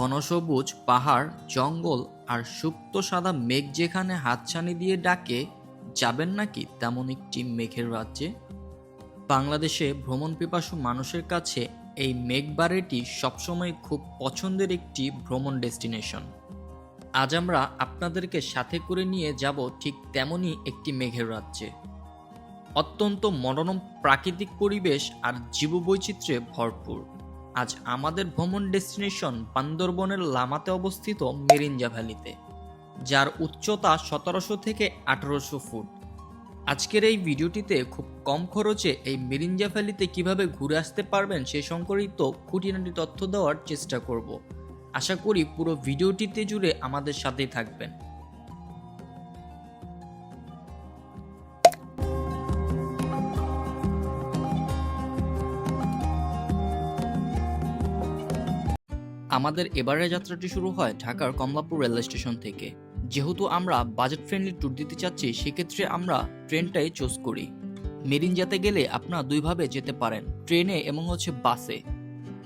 ঘন সবুজ, পাহাড়, জঙ্গল আর সুপ্ত সাদা মেঘ যেখানে হাতছানি দিয়ে ডাকে, যাবেন নাকি তেমন একটি মেঘের রাজ্যে? বাংলাদেশে ভ্রমণ পিপাসু মানুষের কাছে এই মেঘবাড়িটি সবসময় খুব পছন্দের একটি ভ্রমণ ডেস্টিনেশন। আজ আমরা আপনাদেরকে সাথে করে নিয়ে যাব ঠিক তেমনই একটি মেঘের রাজ্যে। অত্যন্ত মনোরম প্রাকৃতিক পরিবেশ আর জীববৈচিত্র্যে ভরপুর। আজ আমাদের ভ্রমণ ডেস্টিনেশন বান্দরবনের লামাতে অবস্থিত মেরিঞ্জা ভ্যালিতে, যার উচ্চতা সতেরোশো থেকে আঠারোশো ফুট। আজকের এই ভিডিওটিতে খুব কম খরচে এই মেরিঞ্জা ভ্যালিতে কীভাবে ঘুরে আসতে পারবেন সে সংকরিত খুঁটিনাটি তথ্য দেওয়ার চেষ্টা করব। আশা করি পুরো ভিডিওটিতে জুড়ে আমাদের সাথেই থাকবেন। আমাদের এবারের যাত্রাটি শুরু হয় ঢাকার কমলাপুর রেলওয়ে স্টেশন থেকে। যেহেতু আমরা বাজেট ফ্রেন্ডলি ট্যুর দিতে চাচ্ছি, সেক্ষেত্রে আমরা ট্রেনটাই চুজ করি। মেরিনজাতে গেলে আপনারা দুইভাবে যেতে পারেন, ট্রেনে এবং হচ্ছে বাসে।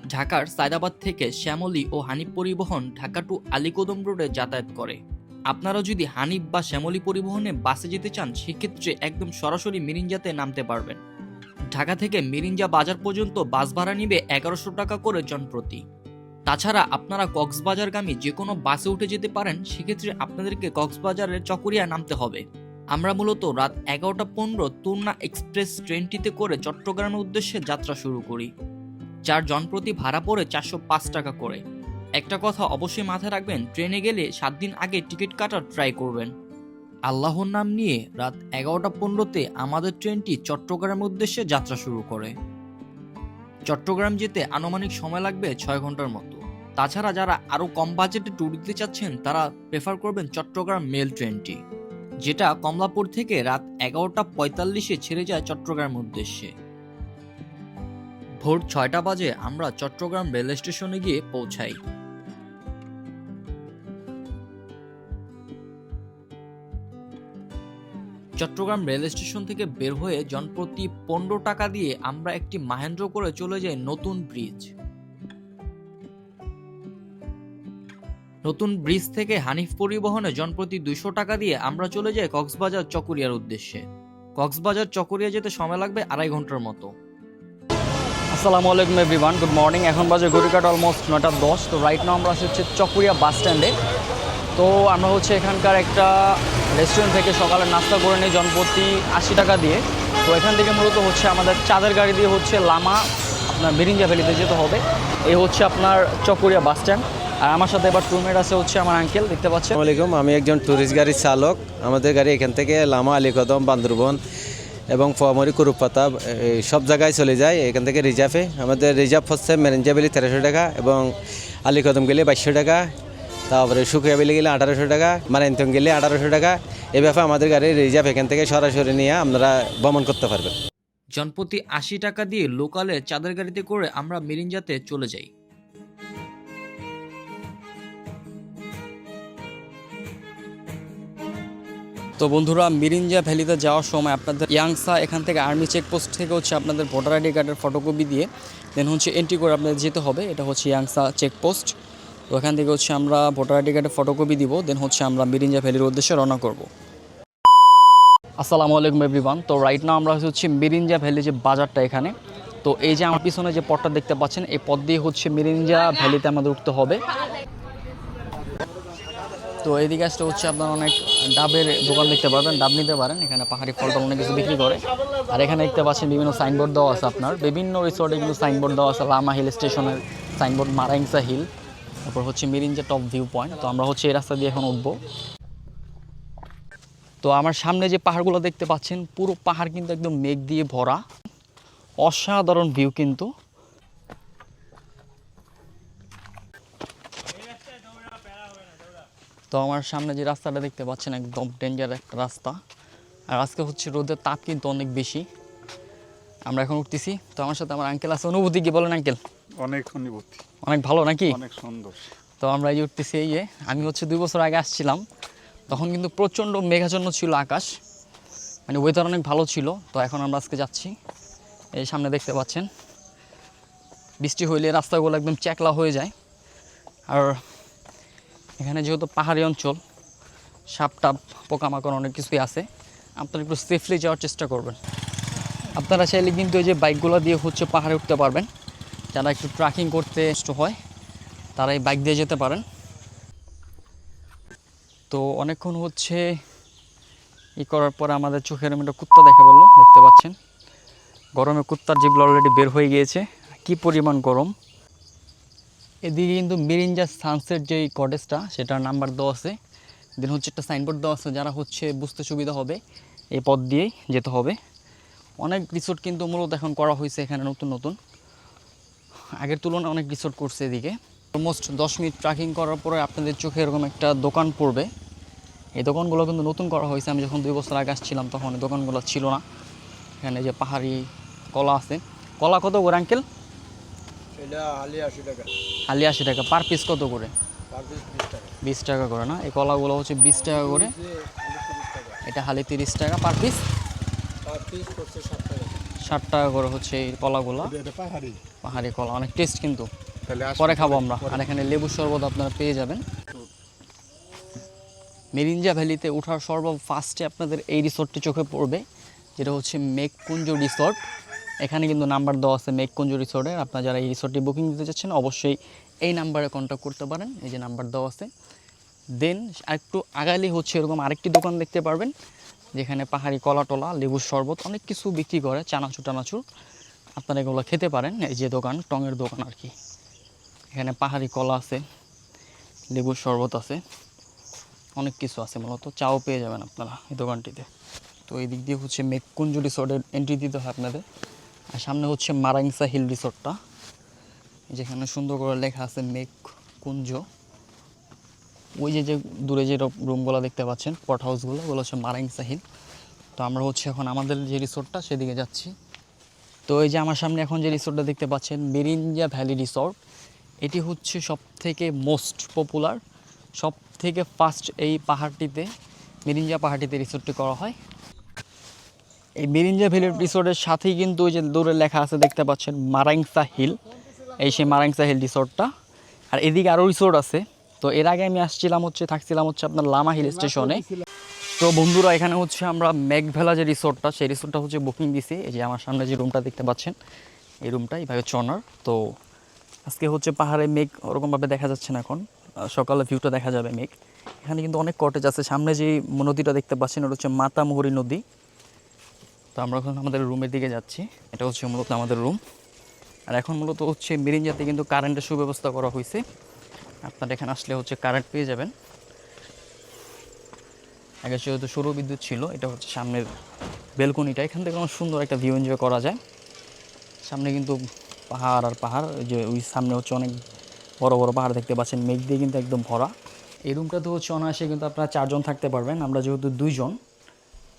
ঢাকার সায়দাবাদ থেকে শ্যামলী ও হানিফ পরিবহন ঢাকা টু আলীকদম রোডে যাতায়াত করে। আপনারা যদি হানিফ বা শ্যামলী পরিবহনে বাসে যেতে চান, সেক্ষেত্রে একদম সরাসরি মিরিঞ্জাতে নামতে পারবেন। ঢাকা থেকে মিরিঞ্জা বাজার পর্যন্ত বাস ভাড়া নিবে এগারোশো টাকা করে জনপ্রতি। তাছাড়া আপনারা কক্সবাজারগামী যে কোনো বাসে উঠে যেতে পারেন, সেক্ষেত্রে আপনাদেরকে কক্সবাজারের চকরিয়া নামতে হবে। আমরা মূলত রাত এগারোটা পনেরো তুর্না এক্সপ্রেস ট্রেনটিতে করে চট্টগ্রামের উদ্দেশ্যে যাত্রা শুরু করি, যার জনপ্রতি ভাড়া পড়ে চারশো পাঁচ টাকা করে। একটা কথা অবশ্যই মাথায় রাখবেন, ট্রেনে গেলে সাত দিন আগে টিকিট কাটার ট্রাই করবেন। আল্লাহর নাম নিয়ে রাত এগারোটা পনেরোতে আমাদের ট্রেনটি চট্টগ্রামের উদ্দেশ্যে যাত্রা শুরু করে। চট্টগ্রাম যেতে আনুমানিক সময় লাগবে ছয় ঘণ্টার মতো। তাছাড়া যারা আরও কম বাজেটে ট্যুর দিতে চাচ্ছেন, তারা প্রেফার করবেন চট্টগ্রাম মেল ট্রেনটি যেটা কমলাপুর থেকে রাত এগারোটা পঁয়তাল্লিশে ছেড়ে যায় চট্টগ্রাম উদ্দেশ্যে। ভোর ছয়টা বাজে আমরা চট্টগ্রাম রেল স্টেশনে গিয়ে পৌঁছাই। চট্টগ্রাম রেল স্টেশন থেকে বের হয়ে জনপ্রতি পনেরো টাকা দিয়ে আমরা একটি মাহেন্দ্র করে চলে যাই নতুন ব্রিজ। নতুন ব্রিজ থেকে হানিফ পরিবহনে জনপ্রতি দুশো টাকা দিয়ে আমরা চলে যাই কক্সবাজার চকরিয়ার উদ্দেশ্যে। কক্সবাজার চকরিয়া যেতে সময় লাগবে আড়াই ঘণ্টার মতো। আসসালামু আলাইকুম এভরিওয়ান, গুড মর্নিং। এখন বাজে ঘড়িকাট অলমোস্ট নটা দশ, তো রাইট নাও আমরা আছি হচ্ছে চকুরিয়া বাস স্ট্যান্ডে। তো আমরা হচ্ছে এখানকার একটা রেস্টুরেন্ট থেকে সকালে নাস্তা করে নিই জনপ্রতি আশি টাকা দিয়ে। তো এখান থেকে মূলত হচ্ছে আমাদের চাঁদের গাড়ি দিয়ে হচ্ছে লামা আপনার বেরিঞ্জা ভ্যালিতে যেতে হবে। এই হচ্ছে আপনার চকুরিয়া বাস স্ট্যান্ড। আর আমার সাথে এবার টুরমেট আছে হচ্ছে আমার আঙ্কেল দেখতে পাচ্ছেন? আলাইকুম, আমি একজন ট্যুরিস্ট গাড়ির চালক। আমাদের গাড়ি এখান থেকে লামা, আলীকদম, বান্দরবন এবং ফোয়ামরি, কুরুপাতা সব জায়গায় চলে যায়। এখান থেকে রিজার্ভে। আমাদের রিজার্ভ হচ্ছে মেরেঞ্জা বেলি তেরোশো টাকা এবং আলীকদম গেলে বাইশশো টাকা। তারপরে সুখিয়া বেলি গেলে আঠারোশো টাকা মারাইন্তং গেলে আঠারোশো টাকা। এ ব্যাপারে আমাদের গাড়ির রিজার্ভ এখান থেকে সরাসরি নিয়ে আপনারা ভ্রমণ করতে পারবেন। জনপ্রতি আশি টাকা দিয়ে লোকালে চাঁদের গাড়িতে করে আমরা মিরিঞ্জাতে চলে যাই। তো বন্ধুরা মিরিঞ্জা ভ্যালিতে যাওয়ার সময় আপনাদের ইয়াংসা এখান থেকে আর্মি চেকপোস্ট থেকে হচ্ছে আপনাদের ভোটার আইডি কার্ডের ফটোকপি দিয়ে দেন হচ্ছে এন্ট্রি করে আপনাদের যেতে হবে। এটা হচ্ছে ইয়াংসা চেকপোস্ট তো এখান থেকে হচ্ছে আমরা ভোটার আইডি কার্ডের ফটোকপি দিব দেন হচ্ছে আমরা মিরিঞ্জা ভ্যালির উদ্দেশ্যে রওনা করব। আসসালামু আলাইকুম এভরিওয়ান তো রাইট নাও আমরা হচ্ছে মিরিঞ্জা ভ্যালি যে বাজারটা এখানে, তো এই যে আমার পিছনে যে পথটা দেখতে পাচ্ছেন, এই পথ দিয়ে হচ্ছে মিরিঞ্জা ভ্যালিতে আমাদের উঠতে হবে। তো এদিকে আসলে হচ্ছে আপনার অনেক ডাবের দোকান দেখতে পারবেন, ডাব নিতে পারেন, এখানে পাহাড়ি ফল টল অনেক কিছু বিক্রি করে। আর এখানে দেখতে পাচ্ছেন বিভিন্ন সাইনবোর্ড দেওয়া আছে আপনার। বিভিন্ন রিসোর্টে কিন্তু সাইনবোর্ড দেওয়া আছে, লামা হিল স্টেশনের সাইনবোর্ড মারাইংসা হিল তারপর হচ্ছে মিরিঞ্জা টপ ভিউ পয়েন্ট তো আমরা হচ্ছে এই রাস্তা দিয়ে এখন উঠবো। তো আমার সামনে যে পাহাড়গুলো দেখতে পাচ্ছেন, পুরো পাহাড় কিন্তু একদম মেঘ দিয়ে ভরা। অসাধারণ ভিউ কিন্তু। তো আমার সামনে যে রাস্তাটা দেখতে পাচ্ছেন, একদম ডেঞ্জার একটা রাস্তা। আর আজকে হচ্ছে রোদের তাপ কিন্তু অনেক বেশি। আমরা এখন উঠতেছি। তো আমার সাথে আমার আঙ্কেল আছে। অনুভূতি কি বলেন আঙ্কেল অনেক অনুভূতি। অনেক ভালো নাকি? অনেক সুন্দর। তো আমরা এই উঠতেছি এই যে আমি হচ্ছে দুই বছর আগে আসছিলাম তখন কিন্তু প্রচণ্ড মেঘাচ্ছন্ন ছিল আকাশ মানে ওয়েদার অনেক ভালো ছিল তো এখন আমরা আজকে যাচ্ছি এই সামনে দেখতে পাচ্ছেন। বৃষ্টি হইলে রাস্তাগুলো একদম চ্যাকলা হয়ে যায়। আর এখানে যেহেতু পাহাড়ি অঞ্চল সাপ টাপ পোকামাকড় অনেক কিছুই আছে আপনারা একটু সেফলি যাওয়ার চেষ্টা করবেন। আপনারা চাইলে কিন্তু এই যে বাইকগুলো দিয়ে হচ্ছে পাহাড়ে উঠতে পারবেন। যারা একটু ট্রাকিং করতে কষ্ট হয় তারা এই বাইক দিয়ে যেতে পারেন। তো অনেকক্ষণ হচ্ছে, ই করার পরে আমাদের চোখের একটা কুত্তা দেখা বলল দেখতে পাচ্ছেন। গরমে কুত্তার জিবল অলরেডি বের হয়ে গিয়েছে। কি পরিমাণ গরম। এদিকে কিন্তু মিরিঞ্জা সানসেট যে কটেজটা সেটার নাম্বার দেওয়া আছে। দেন হচ্ছে একটা সাইনবোর্ড দেওয়া আছে, যারা হচ্ছে বুঝতে সুবিধা হবে, এই পথ দিয়েই যেতে হবে। অনেক রিসোর্ট কিন্তু মূলত এখন করা হয়েছে এখানে নতুন নতুন। আগের তুলনায় অনেক রিসোর্ট করছে এদিকে। অলমোস্ট দশ মিনিট ট্রাকিং করার পরে আপনাদের চোখে এরকম একটা দোকান পড়বে। এই দোকানগুলো কিন্তু নতুন করা হয়েছে। আমি যখন দুই বছর আগে আসছিলাম তখন এই দোকানগুলো ছিল না। এখানে যে পাহাড়ি কলা আছে। কলা কত করে আঙ্কেল এটা আলি আশি টাকা। হালি আশি টাকা। পার পিস কত করে? বিশ টাকা। করে না? এই কলাগুলো হচ্ছে বিশ টাকা করে। এটা হালি তিরিশ টাকা পার পিস ষাট টাকা করে হচ্ছে এই কলাগুলো। এটা পাহাড়ি। পাহাড়ি কলা অনেক টেস্ট কিন্তু। পরে খাব আমরা। আর এখানে লেবুর শরবত আপনারা পেয়ে যাবেন। মেরিঞ্জা ভ্যালিতে ওঠার সর্ব ফার্স্টে আপনাদের এই রিসোর্টটি চোখে পড়বে যেটা হচ্ছে মেঘকুঞ্জ রিসোর্ট এখানে কিন্তু নাম্বার দেওয়া আছে মেঘকুঞ্জ রিসোর্টের আপনারা যারা এই রিসোর্টটি বুকিং দিতে চাচ্ছেন অবশ্যই এই নাম্বারে কন্ট্যাক্ট করতে পারেন। এই যে নাম্বার দেওয়া আছে। দেন আরেকটু আগালি হচ্ছে এরকম আরেকটি দোকান দেখতে পারবেন যেখানে পাহাড়ি কলা টলা লেবুর শরবত অনেক কিছু বিক্রি করে চানাচুর টানাচুর আপনারা এগুলো খেতে পারেন, এই যে দোকান, টঙের দোকান আর কি। এখানে পাহাড়ি কলা আছে, লেবুর শরবত আছে, অনেক কিছু আছে মূলত, চাও পেয়ে যাবেন আপনারা এই দোকানটিতে। তো এই দিক দিয়ে হচ্ছে মেঘকুঞ্জ রিসোর্টের এন্ট্রি দিতে হয় আপনাদের। আর সামনে হচ্ছে মারাংসা হিল রিসোর্টটা, যেখানে সুন্দর করে লেখা আছে মেঘকুঞ্জ ওই যে যে দূরে যে রুমগুলো দেখতে পাচ্ছেন পট হাউসগুলো ওগুলো হচ্ছে মারাংসা হিল। তো আমরা হচ্ছে এখন আমাদের যে রিসোর্টটা, সেদিকে যাচ্ছি। তো এই যে আমার সামনে এখন যে রিসোর্টটা দেখতে পাচ্ছেন মেরিঞ্জা ভ্যালি রিসোর্ট এটি হচ্ছে সব থেকে মোস্ট পপুলার সব থেকে ফার্স্ট এই পাহাড়টিতে মেরিঞ্জা পাহাড়টিতে রিসোর্টটি করা হয়। এই মেরিঞ্জা ভ্যালি রিসোর্টের সাথেই কিন্তু ওই যে দূরে লেখা আছে, দেখতে পাচ্ছেন মারাংসা হিল এই সেই মারাংসা হিল রিসোর্টটা আর এদিকে আরও রিসোর্ট আছে, তো এর আগে আমি আসছিলাম হচ্ছে, থাকছিলাম হচ্ছে আপনার লামা হিল স্টেশনে তো বন্ধুরা, এখানে হচ্ছে আমরা মেঘভেলা যে রিসোর্টটা, সেই রিসোর্টটা হচ্ছে বুকিং দিছি। এই যে আমার সামনে যে রুমটা দেখতে পাচ্ছেন, এই রুমটা এইভাবে চনার তো আজকে হচ্ছে পাহাড়ে মেঘ ওরকমভাবে দেখা যাচ্ছে না এখন। সকালে ভিউটা দেখা যাবে মেঘ। এখানে কিন্তু অনেক কটেজ আছে। সামনে যে নদীটা দেখতে পাচ্ছেন, ওটা হচ্ছে মাতামুহুরি নদী। তো আমরা এখন আমাদের রুমের দিকে যাচ্ছি। এটা হচ্ছে মূলত আমাদের রুম আর এখন মূলত হচ্ছে মিরিঞ্জাতে কিন্তু কারেন্টের সুব্যবস্থা করা হয়েছে আপনারা এখানে আসলে হচ্ছে কারেন্ট পেয়ে যাবেন। আগে যেহেতু সৌর বিদ্যুৎ ছিল, এটা হচ্ছে সামনের বেলকনিটা এখান থেকে অনেক সুন্দর একটা ভিউ এনজয় করা যায়। সামনে কিন্তু পাহাড় আর পাহাড় যে ওই সামনে হচ্ছে অনেক বড় বড় পাহাড় দেখতে পাচ্ছেন, মেঘ দিয়ে কিন্তু একদম ভরা। এই রুমটাতে হচ্ছে অনায়াসে কিন্তু আপনারা চারজন থাকতে পারবেন, আমরা যেহেতু দুইজন।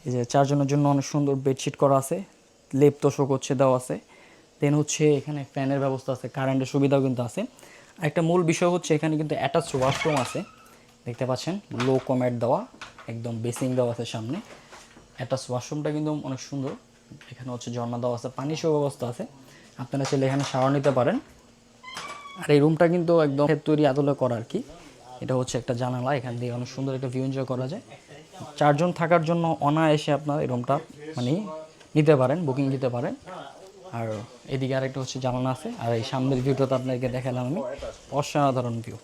এই যে চারজনের জন্য অনেক সুন্দর বেডশিট করা আছে লেপ তোষক হচ্ছে দেওয়া আছে। দেন হচ্ছে এখানে ফ্যানের ব্যবস্থা আছে কারেন্টের সুবিধাও কিন্তু আছে। আর একটা মূল বিষয় হচ্ছে এখানে কিন্তু অ্যাটাচ ওয়াশরুম আছে, দেখতে পাচ্ছেন লো কমেট দেওয়া। একদম বেসিং দেওয়া আছে সামনে। অ্যাটাচ ওয়াশরুমটা কিন্তু অনেক সুন্দর। এখানে হচ্ছে ঝর্ণা দেওয়া আছে, পানি ব্যবস্থা আছে। আপনারা চাইলে এখানে শাওয়ার নিতে পারেন। আর এই রুমটা কিন্তু একদম তৈরি আদলে করা আর কি। এটা হচ্ছে একটা জানালা, এখান দিয়ে অনেক সুন্দর একটা ভিউ এনজয় করা যায়। চারজন থাকার জন্য অনায়াসে আপনার এই রুমটা মানে নিতে পারেন বুকিং দিতে পারেন। আর এদিকে আরেকটা হচ্ছে জানালা আছে। আর এই সামনের ভিউটা তো আপনাদেরকে দেখালাম আমি। অসাধারণ ভিউ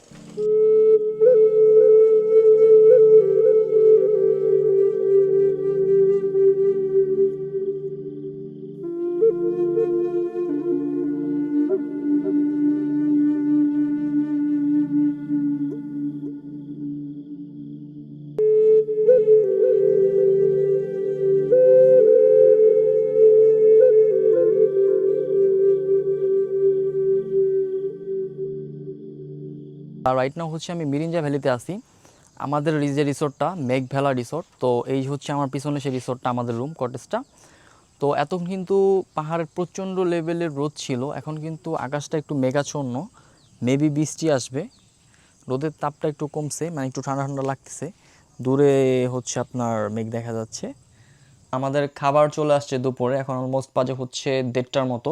আর রাইট নাও হচ্ছে আমি মিরিঞ্জা ভ্যালিতে আসি আমাদের যে রিসোর্টটা মেঘভেলা রিসোর্ট তো এই হচ্ছে আমার পিছনে সেই রিসোর্টটা আমাদের রুম কটেজটা তো এতক্ষণ কিন্তু পাহাড়ের প্রচণ্ড লেভেলের রোদ ছিল, এখন কিন্তু আকাশটা একটু মেঘাচ্ছন্ন মেবি বৃষ্টি আসবে। রোদের তাপটা একটু কমছে মানে একটু ঠান্ডা ঠান্ডা লাগতেছে। দূরে হচ্ছে আপনার মেঘ দেখা যাচ্ছে। আমাদের খাবার চলে আসছে দুপুরে, এখন অলমোস্ট বাজে হচ্ছে দেড়টার মতো।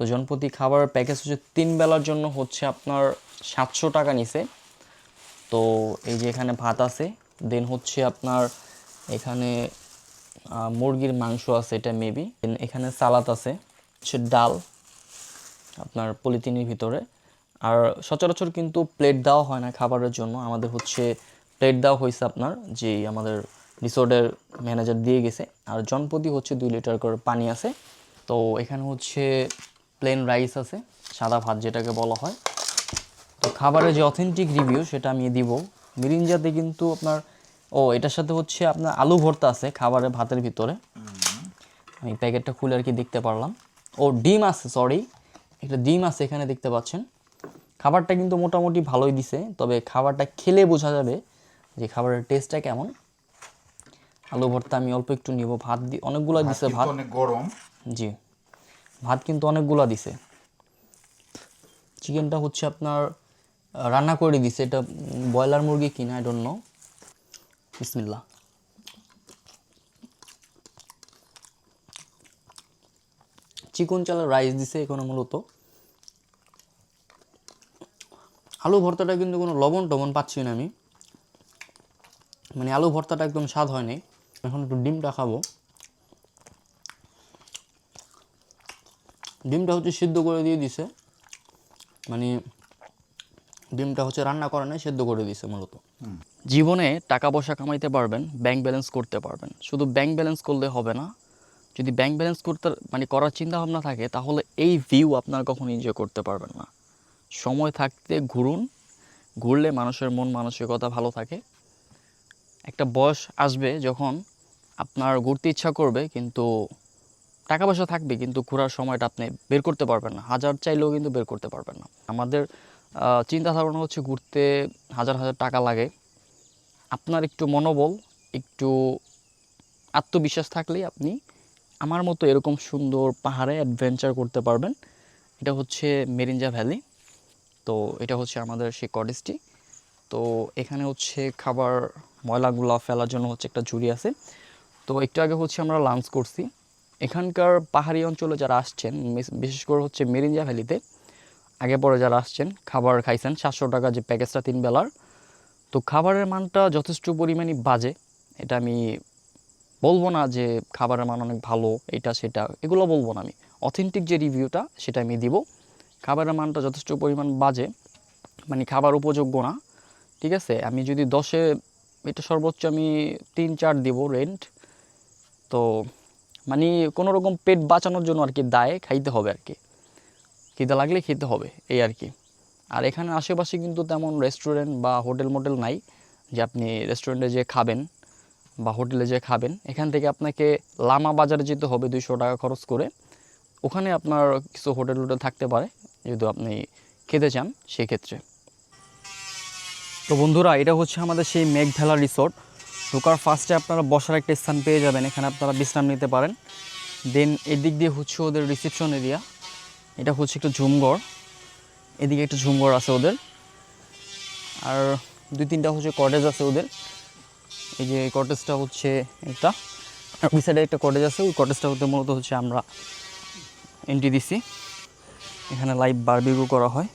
তো জনপ্রতি খাবার প্যাকেজ হচ্ছে তিন বেলার জন্য হচ্ছে আপনার সাতশো টাকা নিছে। তো এই যে এখানে ভাত আছে দেন হচ্ছে আপনার এখানে মুরগির মাংস আছে, এটা মেবি দেন এখানে সালাদ আছে, হচ্ছে ডাল, আপনার পলিথিনের ভিতরে। আর সচরাচর কিন্তু প্লেট দেওয়া হয় না খাবারের জন্য, আমাদের হচ্ছে প্লেট দেওয়া হয়েছে আপনার যে আমাদের রিসোর্টের ম্যানেজার দিয়ে গেছে। আর জনপ্রতি হচ্ছে দুই লিটার করে পানি আছে। তো এখানে হচ্ছে প্লেন রাইস আছে সাদা ভাত যেটাকে বলা হয়। তো খাবারের যে অথেন্টিক রিভিউ সেটা আমি দিব। মিরিঞ্জাতে কিন্তু আপনার ও এটার সাথে হচ্ছে আপনার আলু ভর্তা আছে খাবারের ভাতের ভিতরে। আমি প্যাকেটটা খুলে আর কি দেখতে পারলাম। ও ডিম আছে সরি একটা ডিম আছে এখানে দেখতে পাচ্ছেন। খাবারটা কিন্তু মোটামুটি ভালোই দিছে তবে খাবারটা খেলে বোঝা যাবে যে খাবারের টেস্টটা কেমন। আলু ভর্তা আমি অল্প একটু নিব ভাত দি অনেকগুলো দিছে ভাত। অনেক গরম। জি। ভাত কিন্তু অনেকগুলো দিছে। চিকেনটা হচ্ছে আপনার রান্না করে দিছে। এটা ব্রয়লার মুরগি কিনা আই ডোন্ট নো বিসমিল্লা চিকন চালের রাইস দিছে এখানে মূলত। আলু ভর্তাটা কিন্তু কোনো লবণ টবণ পাচ্ছি না আমি। মানে আলু ভর্তাটা একদম স্বাদ হয়নি। এখন একটু ডিমটা খাব। ডিমটা হচ্ছে সিদ্ধ করে দিয়ে দিছে। মানে ডিমটা হচ্ছে রান্না করে নাই সেদ্ধ করে দিছে মূলত। জীবনে টাকা পয়সা কামাইতে পারবেন ব্যাংক ব্যালেন্স করতে পারবেন। শুধু ব্যাংক ব্যালেন্স করলে হবে না যদি ব্যাংক ব্যালেন্স করতে মানে করার চিন্তা ভাবনা থাকে তাহলে এই ভিউ আপনার কখনো এনজয় করতে পারবেন না। সময় থাকতে ঘুরুন ঘুরলে মানুষের মন মানসিকতা ভালো থাকে। একটা বয়স আসবে যখন আপনার ঘুরতে ইচ্ছা করবে কিন্তু টাকা পয়সা থাকবে, কিন্তু ঘোরার সময়টা আপনি বের করতে পারবেন না। হাজার চাইলেও কিন্তু বের করতে পারবেন না। আমাদের চিন্তা ধারণা হচ্ছে ঘুরতে হাজার হাজার টাকা লাগে। আপনার একটু মনোবল, একটু আত্মবিশ্বাস থাকলেই আপনি আমার মতো এরকম সুন্দর পাহাড়ে অ্যাডভেঞ্চার করতে পারবেন। এটা হচ্ছে মেরিঞ্জা ভ্যালি। তো এটা হচ্ছে আমাদের সেই কটেজটি। তো এখানে হচ্ছে খাবার ময়লাগুলা ফেলার জন্য হচ্ছে একটা ঝুড়ি আছে। তো একটু আগে হচ্ছে আমরা লাঞ্চ করছি। এখানকার পাহাড়ি অঞ্চলে যারা আসছেন বিশেষ করে হচ্ছে মেরিঞ্জা ভ্যালিতে, আগে পরে যারা আসছেন, খাবার খাইছেন, সাতশো টাকা যে প্যাকেজটা তিন বেলার, তো খাবারের মানটা যথেষ্ট পরিমাণে বাজে। এটা আমি বলব না যে খাবারের মান অনেক ভালো, এটা সেটা, এগুলো বলব না আমি। অথেন্টিক যে রিভিউটা, সেটা আমি দিব। খাবারের মানটা যথেষ্ট পরিমাণ বাজে মানে খাবার উপযোগ্য না, ঠিক আছে? আমি যদি দশে, এটা সর্বোচ্চ আমি তিন চার দিব রেন্ট, তো মানে কোনো রকম পেট বাঁচানোর জন্য আর কি দায়ে খাইতে হবে আর কি। খিদে লাগলে খেতে হবে, এই আর কি। আর এখানে আশেপাশে কিন্তু তেমন রেস্টুরেন্ট বা হোটেল মোটেল নাই, যে আপনি রেস্টুরেন্টে যেয়ে খাবেন বা হোটেলে যেয়ে খাবেন। এখান থেকে আপনাকে লামা বাজারে যেতে হবে দুইশো টাকা খরচ করে। ওখানে আপনার কিছু হোটেল হোটেল থাকতে পারে যদি আপনি খেতে চান, সেক্ষেত্রে। তো বন্ধুরা, এটা হচ্ছে আমাদের সেই মেঘভেলা রিসোর্ট ঢোকার ফার্স্টে আপনারা বসার একটা স্থান পেয়ে যাবেন। এখানে আপনারা বিশ্রাম নিতে পারেন। দেন এদিক দিয়ে হচ্ছে ওদের রিসেপশন এরিয়া এটা হচ্ছে একটা ঝুমঘর। এদিকে একটা ঝুমঘর আছে ওদের। আর দুই তিনটা হচ্ছে কটেজ আছে ওদের। এই যে কটেজটা হচ্ছে একটা। ওই সাইডে একটা কটেজ আছে। ওই কটেজটা হতে মূলত হচ্ছে আমরা এন্ট্রি দিছি। এখানে লাইভ বারবিকিউ করা হয়।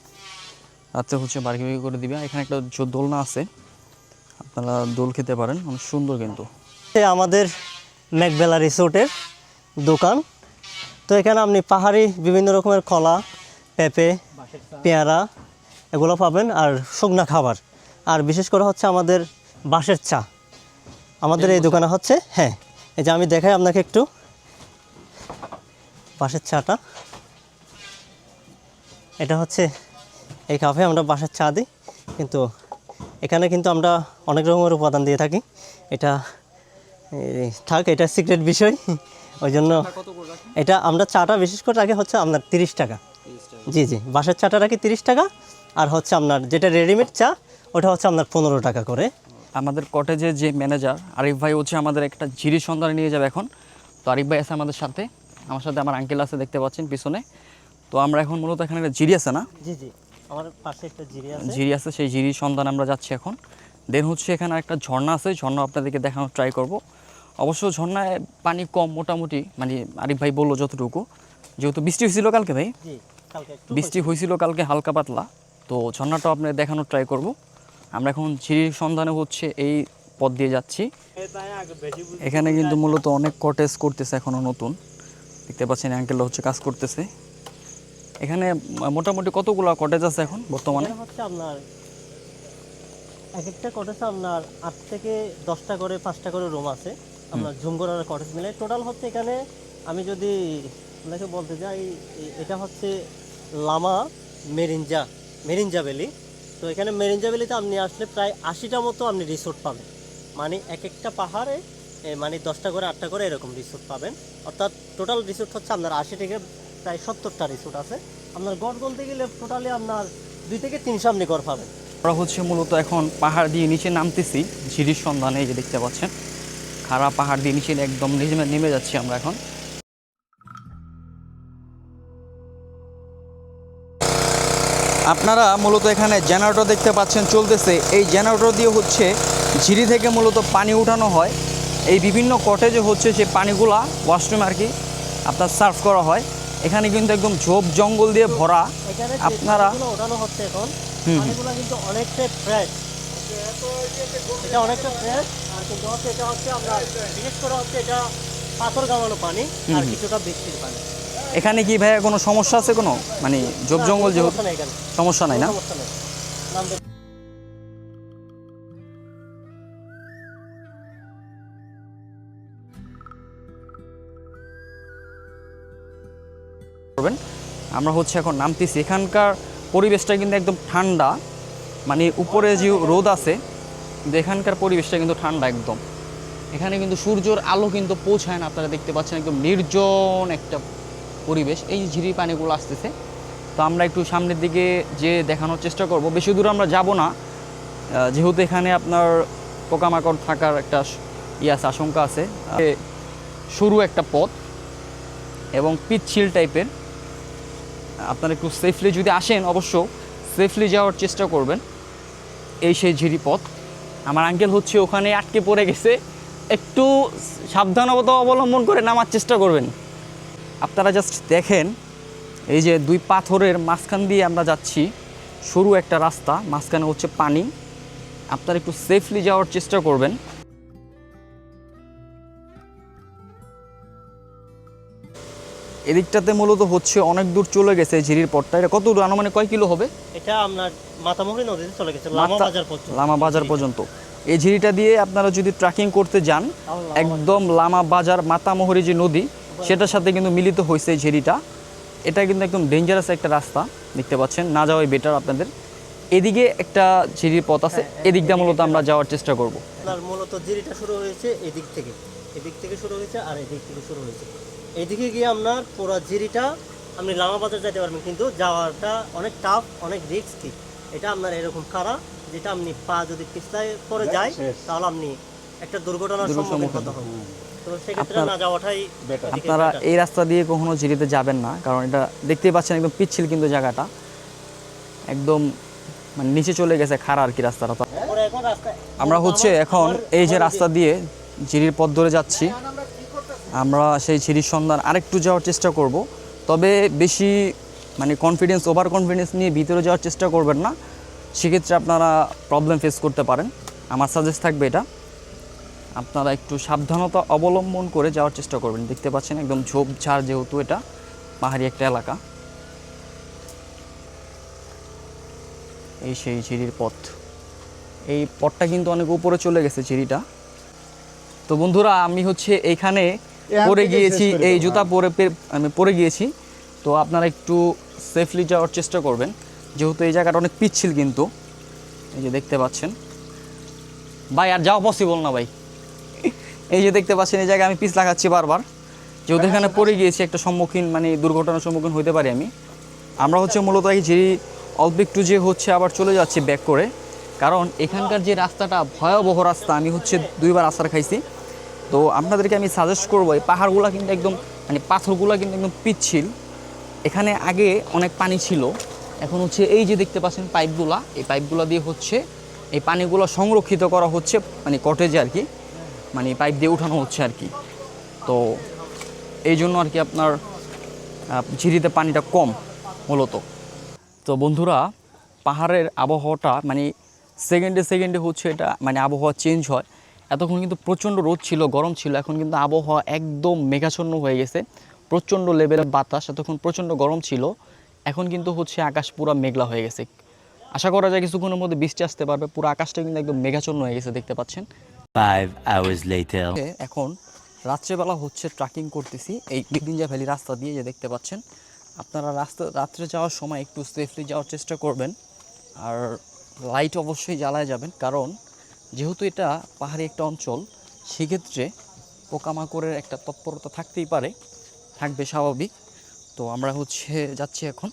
রাত্রে হচ্ছে বারবিকিউ করে দিবে। এখানে একটা দোলনা আছে। আপনারা দোল খেতে পারেন, অনেক সুন্দর কিন্তু। আমাদের ম্যাকবেলা রিসোর্টের দোকান। তো এখানে আপনি পাহাড়ি বিভিন্ন রকমের কলা, পেঁপে, পেয়ারা এগুলো পাবেন আর শুকনা খাবার। আর বিশেষ করে হচ্ছে আমাদের বাঁশের চা। আমাদের এই দোকানে হচ্ছে হ্যাঁ এই যে আমি দেখাই আপনাকে একটু। বাঁশের চাটা। এটা হচ্ছে এই কাফে, আমরা বাঁশের চা দিই, কিন্তু এখানে কিন্তু আমরা অনেক রকমের উপাদান দিয়ে থাকি। এটা থাক এটা সিক্রেট বিষয়। ওই জন্য এটা আমরা চাটা বিশেষ করে রাখি হচ্ছে আপনার তিরিশ টাকা। জি জি বাসার চাটা রাখি তিরিশ টাকা আর হচ্ছে আপনার যেটা রেডিমেড চা ওটা হচ্ছে আপনার পনেরো টাকা করে। আমাদের কটেজের যে ম্যানেজার আরিফ ভাই হচ্ছে আমাদের একটা ঝিরি সন্ধানে নিয়ে যাবে এখন। তো আরিফ ভাই আছে আমাদের সাথে। আমার সাথে আমার আঙ্কেল আছে দেখতে পাচ্ছেন পিছনে। তো আমরা এখন মূলত এখানে একটা ঝিরি আছে না? জি জি। আমার পাশে একটা জিরি আছে। ঝিরি আছে সেই ঝিরির সন্ধান আমরা যাচ্ছি এখন। দেন হচ্ছে এখানে একটা ঝর্ণা আছে ঝর্ণা আপনাদেরকে দেখানোর ট্রাই করব। অবশ্য ঝর্ণায় পানি কম মোটামুটি মানে আরিফ ভাই বলল যতটুকু। যেহেতু বৃষ্টি হয়েছিল কালকে ভাই? বৃষ্টি হয়েছিল। কালকে হালকা পাতলা। তো ঝর্ণাটাও আপনার দেখানোর ট্রাই করব। আমরা এখন ঝিরির সন্ধানে হচ্ছে এই পথ দিয়ে যাচ্ছি। এখানে কিন্তু মূলত অনেক কটেজ করতেছে এখনও নতুন। দেখতে পাচ্ছেন আঙ্কেল হচ্ছে কাজ করতেছে। এখানে মোটামুটি কতগুলো কটেজ আছে এখন বর্তমানে? হচ্ছে আপনার এক একটা কটেজে আপনার আট থেকে দশটা করে পাঁচটা করে রুম আছে। আপনার ঝুমঘর আর কটেজ মিলে। টোটাল হচ্ছে এখানে আমি যদি আপনাকে বলতে যাই এটা হচ্ছে লামা মেরিঞ্জা মেরিঞ্জা ভ্যালি। তো এখানে মেরিঞ্জা ভ্যালিতে আপনি আসলে প্রায় আশিটা মতো আপনি রিসোর্ট পাবেন। মানে এক একটা পাহাড়ে মানে দশটা করে আটটা করে এরকম রিসোর্ট পাবেন। অর্থাৎ টোটাল রিসোর্ট হচ্ছে আপনার আশি থেকে প্রায় সত্তরটা রিসোর্ট আছে। আপনার গড় বলতে গেলে টোটালি আপনার দুই থেকে তিনশো আপনি গড় পাবেন। আমরা হচ্ছে মূলত এখন পাহাড় দিয়ে নিচে নামতেছি, ঝিরির সন্ধানে এই যে দেখতে পাচ্ছেন। খাড়া পাহাড় দিয়ে নিচে একদম নেমে নেমে যাচ্ছি আমরা এখন। আপনারা মূলত এখানে জেনারেটর দেখতে পাচ্ছেন, চলতেছে। এই জেনারেটর দিয়ে হচ্ছে ঝিরি থেকে মূলত পানি উঠানো হয়। এই বিভিন্ন কটেজে হচ্ছে সেই পানিগুলা ওয়াশরুম আর কি আপনার সার্ভ করা হয়। এখানে কিন্তু একদম ঝোপ জঙ্গল দিয়ে ভরা। আপনারা- ওঠানো হচ্ছে এখন পানিগুলো কিন্তু অনেকটাই ফ্রেশ এটা অনেকটা ফ্রেশ আর কিন্তু হচ্ছে এটা হচ্ছে আমরা বিশেষ করে হচ্ছে এটা পাথর গামানো পানি আর কিছুটা বৃষ্টির পানি। এখানে কি ভাইয়া কোনো সমস্যা আছে কোনো? মানে ঝোপ জঙ্গল যেহেতু এখানে। সমস্যা নাই না? করবেন। আমরা হচ্ছে এখন নামতেছি। এখানকার পরিবেশটা কিন্তু একদম ঠান্ডা মানে উপরে যে রোদ আছে, কিন্তু এখানকার পরিবেশটা কিন্তু ঠান্ডা একদম। এখানে কিন্তু সূর্যর আলো কিন্তু পৌঁছায় না, আপনারা দেখতে পাচ্ছেন একদম নির্জন একটা পরিবেশ। এই ঝিরি পানিগুলো আসতেছে। তো আমরা একটু সামনের দিকে যে দেখানোর চেষ্টা করব। বেশি দূর আমরা যাব না। যেহেতু এখানে আপনার পোকামাকড় থাকার একটা ইয়ে আছে, আশঙ্কা আছে। সরু একটা পথ এবং পিচ্ছিল টাইপের। আপনারা একটু সেফলি যদি আসেন অবশ্য সেফলি যাওয়ার চেষ্টা করবেন এই সেই ঝিরি পথ আমার আঙ্কেল হচ্ছে ওখানে আটকে পড়ে গেছে। একটু সাবধানতা অবলম্বন করে নামার চেষ্টা করবেন। আপনারা জাস্ট দেখেন, এই যে দুই পাথরের মাঝখান দিয়ে আমরা যাচ্ছি, সরু একটা রাস্তা, মাঝখানে হচ্ছে পানি। আপনারা একটু সেফলি যাওয়ার চেষ্টা করবেন। এদিকটাতে মূলত হচ্ছে অনেক দূর চলে গেছে ঝিরির পথটা। এটা কত দূর আনুমানিক কয় কিলো হবে? এটা আপনার মাতামুখী নদীতে চলে গেছে লামা বাজার পর্যন্ত। লামা বাজার পর্যন্ত। এই ঝিরিটা দিয়ে আপনারা যদি ট্রেকিং করতে যান একদম লামা বাজার মাতামোহরি যে নদী সেটার সাথে কিন্তু মিলিত হয়েছে এই ঝিরিটা। এটা কিন্তু একদম ডেঞ্জারাস একটা রাস্তা দেখতে পাচ্ছেন। না যাওয়াই বেটার আপনাদের। এদিকে একটা ঝিরির পথ আছে এদিকটা মূলত আমরা যাওয়ার চেষ্টা করব। মূলত জিরিটা শুরু হয়েছে এদিক থেকে। এদিক থেকে শুরু হয়েছে আর এদিক থেকে শুরু হয়েছে। এদিকে গিয়ে আপনার পুরো জিরিটা আপনি লামা বাজার যেতে পারবেন কিন্তু যাওয়াটা অনেক টাফ অনেক রিস্কি এটা আপনার এরকম খাড়া যেটা আপনি পা যদি পিছলায় পরে যায় তাহলে আপনি একটা দুর্ঘটনার সম্মুখীন হতে হবে। তো সেক্ষেত্রে আপনার- না যাওয়াটাই আপনারা এই রাস্তা দিয়ে কখনো জিরিতে যাবেন না কারণ এটা দেখতেই পাচ্ছেন একদম পিচ্ছিল কিন্তু জায়গাটা। একদম মানে নিচে চলে গেছে খাড়া আর কি রাস্তাটা। রাস্তায় আমরা হচ্ছে এখন এই যে রাস্তা দিয়ে জিরির পথ ধরে যাচ্ছি। আমরা সেই ঝিরির সন্ধান আরেকটু যাওয়ার চেষ্টা করব। তবে বেশি মানে কনফিডেন্স ওভার কনফিডেন্স নিয়ে ভিতরে যাওয়ার চেষ্টা করবেন না। সেক্ষেত্রে আপনারা প্রবলেম ফেস করতে পারেন। আমার সাজেস্ট থাকবে এটা। আপনারা একটু সাবধানতা অবলম্বন করে যাওয়ার চেষ্টা করবেন। দেখতে পাচ্ছেন একদম ঝোপঝাড় যেহেতু এটা, পাহাড়ি একটা এলাকা। এই সেই ঝিরির পথ। এই পথটা কিন্তু অনেক উপরে চলে গেছে ঝিরিটা তো বন্ধুরা, আমি হচ্ছে এইখানে পরে গিয়েছি এই জুতা পরে আমি পরে গিয়েছি। তো আপনারা একটু সেফলি যাওয়ার চেষ্টা করবেন। যেহেতু এই জায়গাটা অনেক পিচ্ছিল কিন্তু। এই যে দেখতে পাচ্ছেন। ভাই আর যাওয়া পসিবল না ভাই। এই যে দেখতে পাচ্ছেন এই জায়গায় আমি পিছ লাগাচ্ছি বারবার। যেহেতু এখানে পড়ে গিয়েছি একটা সম্মুখীন মানে দুর্ঘটনার সম্মুখীন হতে পারি আমি। আমরা হচ্ছে মূলত এই যে অল্প একটু যে হচ্ছে আবার চলে যাচ্ছি ব্যাক করে। কারণ এখানকার যে রাস্তাটা ভয়াবহ রাস্তা আমি হচ্ছে দুইবার আসার খাইছি। তো আপনাদেরকে আমি সাজেস্ট করব, এই পাহাড়গুলো কিন্তু একদম মানে পাথরগুলো কিন্তু একদম পিচ্ছিল। এখানে আগে অনেক পানি ছিল। এখন হচ্ছে এই যে দেখতে পাচ্ছেন পাইপগুলা, এই পাইপগুলো দিয়ে হচ্ছে, এই পানিগুলো সংরক্ষিত করা হচ্ছে মানে কটেজে আর কি। মানে পাইপ দিয়ে উঠানো হচ্ছে আর কি। তো এই জন্য আর কি আপনার ঝিরিতে পানিটা কম, মূলত। তো বন্ধুরা, পাহাড়ের আবহাওয়াটা মানে সেকেন্ডে সেকেন্ডে হচ্ছে এটা মানে আবহাওয়া চেঞ্জ হয়। এতক্ষণ কিন্তু প্রচণ্ড রোদ ছিল গরম ছিল এখন কিন্তু আবহাওয়া একদম মেঘাচ্ছন্ন হয়ে গেছে। প্রচণ্ড লেভেলের বাতাস এতক্ষণ প্রচণ্ড গরম ছিল এখন কিন্তু হচ্ছে আকাশ পুরো মেঘলা হয়ে গেছে। আশা করা যায় কিছুক্ষণের মধ্যে বৃষ্টি আসতে পারবে পুরো আকাশটা কিন্তু একদম মেঘাচ্ছন্ন হয়ে গেছে দেখতে পাচ্ছেন. এখন রাত্রেবেলা হচ্ছে ট্রাকিং করতেছি এই বিদিনজা ভ্যালি রাস্তা দিয়ে যে দেখতে পাচ্ছেন আপনারা রাস্তা রাত্রে যাওয়ার সময় একটু সেফলি যাওয়ার চেষ্টা করবেন আর লাইট অবশ্যই জ্বালায় যাবেন কারণ যেহেতু এটা পাহাড়ি একটা অঞ্চল সেক্ষেত্রে পোকামাকড়ের একটা তৎপরতা থাকতেই পারে থাকবে স্বাভাবিক। তো আমরা হচ্ছে যাচ্ছি এখন।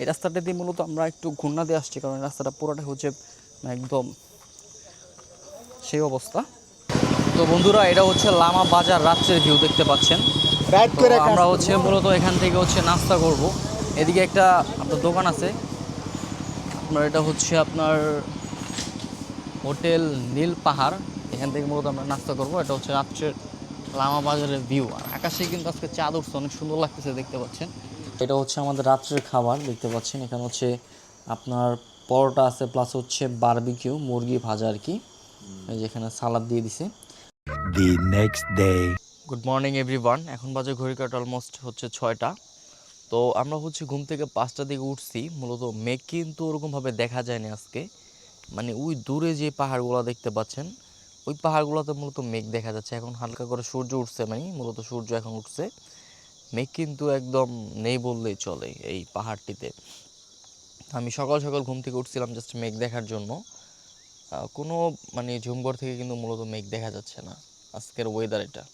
এই রাস্তাটা দিয়ে মূলত আমরা একটু ঘূর্ণা দিয়ে আসছি কারণ রাস্তাটা পুরোটা হচ্ছে একদম সেই অবস্থা। তো বন্ধুরা এটা হচ্ছে লামা বাজার রাত্রের ভিউ দেখতে পাচ্ছেন। আমরা হচ্ছে মূলত এখান থেকে হচ্ছে নাস্তা করব। এদিকে একটা আপনার দোকান আছে। আপনার এটা হচ্ছে আপনার হোটেল নীল পাহাড় এখান থেকে মূলত আমরা নাস্তা করব। এটা হচ্ছে রাত্রের লামা বাজারের ভিউ আর আকাশে কিন্তু আজকে চাঁদ উঠছে অনেক সুন্দর লাগতেছে দেখতে পাচ্ছেন। এটা হচ্ছে আমাদের রাত্রের খাবার দেখতে পাচ্ছেন। এখানে হচ্ছে আপনার পরোটা আছে প্লাস হচ্ছে বারবিকিউ মুরগি ভাজা আর কি। এই যে এখানে সালাদ দিয়ে দিছে। The next day. Good morning everyone এখন বাজে ঘড়ি কাট অলমোস্ট হচ্ছে ছয়টা। তো আমরা হচ্ছে ঘুম থেকে পাঁচটা দিকে উঠছি। মূলত মেঘ কিন্তু ওরকমভাবে দেখা যায়নি আজকে। মানে ওই দূরে যে পাহাড়গুলো দেখতে পাচ্ছেন, ওই পাহাড়গুলোতে মূলত মেঘ দেখা যাচ্ছে। এখন হালকা করে সূর্য উঠছে মানে মূলত সূর্য এখন উঠছে। মেঘ কিন্তু একদম নেই বললেই চলে এই পাহাড়টিতে। আমি সকাল সকাল ঘুম থেকে উঠছিলাম জাস্ট মেঘ দেখার জন্য। কোনো মানে ঝুমঘর থেকে কিন্তু মূলত মেঘ দেখা যাচ্ছে না। আজকের ওয়েদার এটা।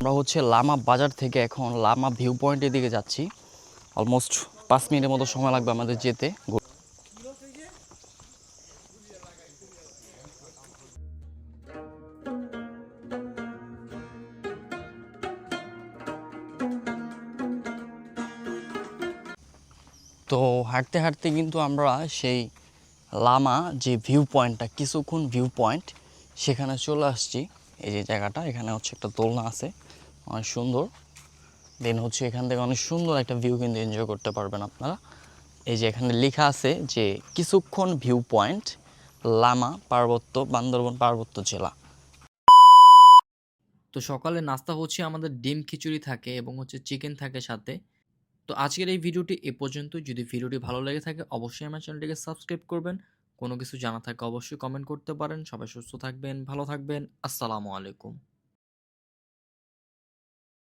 আমরা হচ্ছে লামা বাজার থেকে এখন লামা ভিউ পয়েন্টের দিকে যাচ্ছি। অলমোস্ট পাঁচ মিনিটের মতো সময় লাগবে আমাদের যেতে। তো হাঁটতে হাঁটতে কিন্তু আমরা সেই লামা যে ভিউ পয়েন্টটা কিছুক্ষণ ভিউ পয়েন্ট সেখানে চলে আসছি। এই যে জায়গাটা, এখানে হচ্ছে একটা দোলনা আছে। অনেক সুন্দর। দেন হচ্ছে এখান থেকে অনেক সুন্দর একটা ভিউ কিন্তু এনজয় করতে পারবেন আপনারা। এই যে এখানে লেখা আছে যে, কিছুক্ষণ ভিউ পয়েন্ট লামা পার্বত্য, বান্দরবন পার্বত্য জেলা। তো সকালে নাস্তা হচ্ছে আমাদের ডিম খিচুড়ি থাকে এবং হচ্ছে চিকেন থাকে সাথে। তো আজকের এই ভিডিওটি এ পর্যন্ত। যদি ভিডিওটি ভালো লেগে থাকে, অবশ্যই আমার চ্যানেলটিকে সাবস্ক্রাইব করবেন। কোনো কিছু জানা থাকে অবশ্যই কমেন্ট করতে পারেন। সবাই সুস্থ থাকবেন, ভালো থাকবেন। আসসালামু আলাইকুম।